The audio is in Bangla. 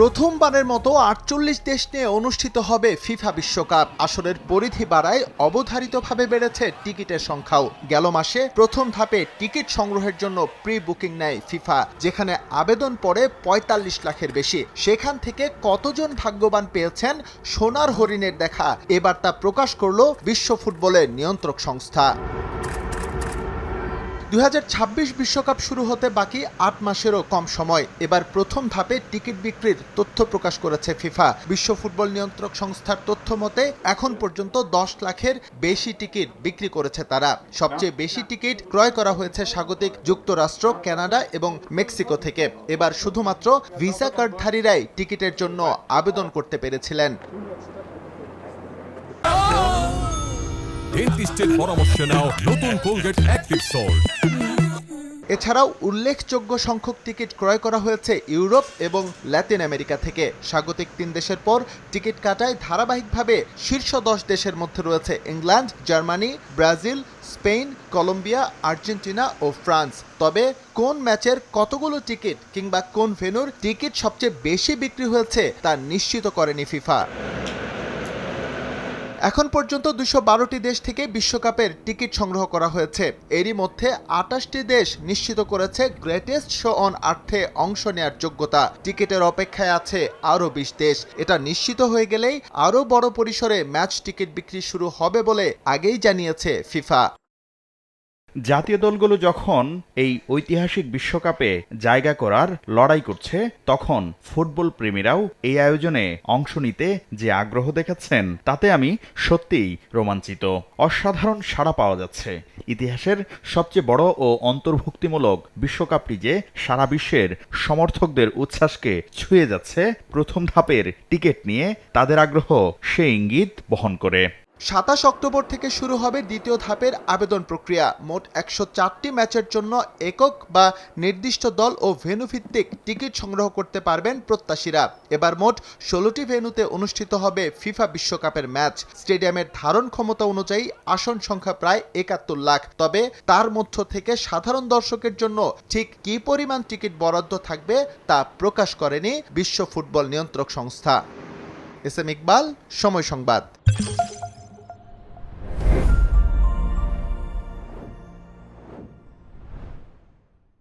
প্রথমবারের মতো আটচল্লিশ দেশ নিয়ে অনুষ্ঠিত হবে ফিফা বিশ্বকাপ। আসরের পরিধি বাড়ায় অবধারিতভাবে বেড়েছে টিকিটের সংখ্যাও। গেল মাসে প্রথম ধাপে টিকিট সংগ্রহের জন্য প্রি বুকিং নেয় ফিফা, যেখানে আবেদন পড়ে পঁয়তাল্লিশ লাখের বেশি। সেখান থেকে কতজন ভাগ্যবান পেয়েছেন সোনার হরিণের দেখা? এবার তা প্রকাশ করল বিশ্ব ফুটবলের নিয়ন্ত্রক সংস্থা। দুই বিশ্বকাপ শুরু হতে বাকি আট মাসেরও কম সময়। এবার প্রথম ধাপে টিকিট বিক্রির তথ্য প্রকাশ করেছে ফিফা। বিশ্ব ফুটবল নিয়ন্ত্রক সংস্থার তথ্য মতে, এখন পর্যন্ত দশ লাখের বেশি টিকিট বিক্রি করেছে তারা। সবচেয়ে বেশি টিকিট ক্রয় করা হয়েছে স্বাগতিক যুক্তরাষ্ট্র, কানাডা এবং মেক্সিকো থেকে। এবার শুধুমাত্র ভিসা কার্ডধারীরাই টিকিটের জন্য আবেদন করতে পেরেছিলেন। ডেন্টিস্টের পরামর্শ নাও, নতুন কোলগেট অ্যাক্টিভ সল্ট এছাড়াও উল্লেখযোগ্য সংখ্যক টিকিট ক্রয় করা হয়েছে ইউরোপ এবং ল্যাতিন আমেরিকা থেকে। স্বাগতিক তিন দেশের পর টিকিট কাটায় ধারাবাহিকভাবে শীর্ষ দশ দেশের মধ্যে রয়েছে England, Germany, Brazil, Spain, Colombia, Argentina ও ফ্রান্স। তবে কোন ম্যাচের কতগুলো টিকিট কিংবা কোন ভেন্যুর টিকিট সবচেয়ে বেশি বিক্রি হয়েছে তা নিশ্চিত করেনি ফিফা। এখন পর্যন্ত দুশো বারোটি দেশ থেকে বিশ্বকাপের টিকিট সংগ্রহ করা হয়েছে। এরই মধ্যে আটাশটি দেশ নিশ্চিত করেছে গ্রেটেস্ট শো অন আর্থে অংশ নেয়ার যোগ্যতা। টিকিটের অপেক্ষায় আছে আরও বিশ দেশ। এটা নিশ্চিত হয়ে গেলেই আরও বড় পরিসরে ম্যাচ টিকিট বিক্রি শুরু হবে বলে আগেই জানিয়েছে ফিফা। জাতীয় দলগুলো যখন এই ঐতিহাসিক বিশ্বকাপে জায়গা করার লড়াই করছে, তখন ফুটবল প্রেমীরাও এই আয়োজনে অংশ নিতে যে আগ্রহ দেখাচ্ছেন তাতে আমি সত্যিই রোমাঞ্চিত। অসাধারণ সাড়া পাওয়া যাচ্ছে। ইতিহাসের সবচেয়ে বড় ও অন্তর্ভুক্তিমূলক বিশ্বকাপটি যে সারা বিশ্বের সমর্থকদের উচ্ছ্বাসকে ছুঁয়ে যাচ্ছে, প্রথম ধাপের টিকিট নিয়ে তাদের আগ্রহ সে ইঙ্গিত বহন করে। সাতাশ অক্টোবর থেকে শুরু হবে দ্বিতীয় ধাপের আবেদন প্রক্রিয়া। মোট একশো চারটি ম্যাচের জন্য একক বা নির্দিষ্ট দল ও ভেন্যু ভিত্তিক টিকিট সংগ্রহ করতে পারবেন প্রত্যাশীরা। এবার মোট ষোলোটি ভেন্যুতে অনুষ্ঠিত হবে ফিফা বিশ্বকাপের ম্যাচ। স্টেডিয়ামের ধারণ ক্ষমতা অনুযায়ী আসন সংখ্যা প্রায় একাত্তর লাখ। তবে তার মধ্য থেকে সাধারণ দর্শকের জন্য ঠিক কি পরিমাণ টিকিট বরাদ্দ থাকবে তা প্রকাশ করেনি বিশ্ব ফুটবল নিয়ন্ত্রক সংস্থা। এস এম ইকবাল, সময় সংবাদ।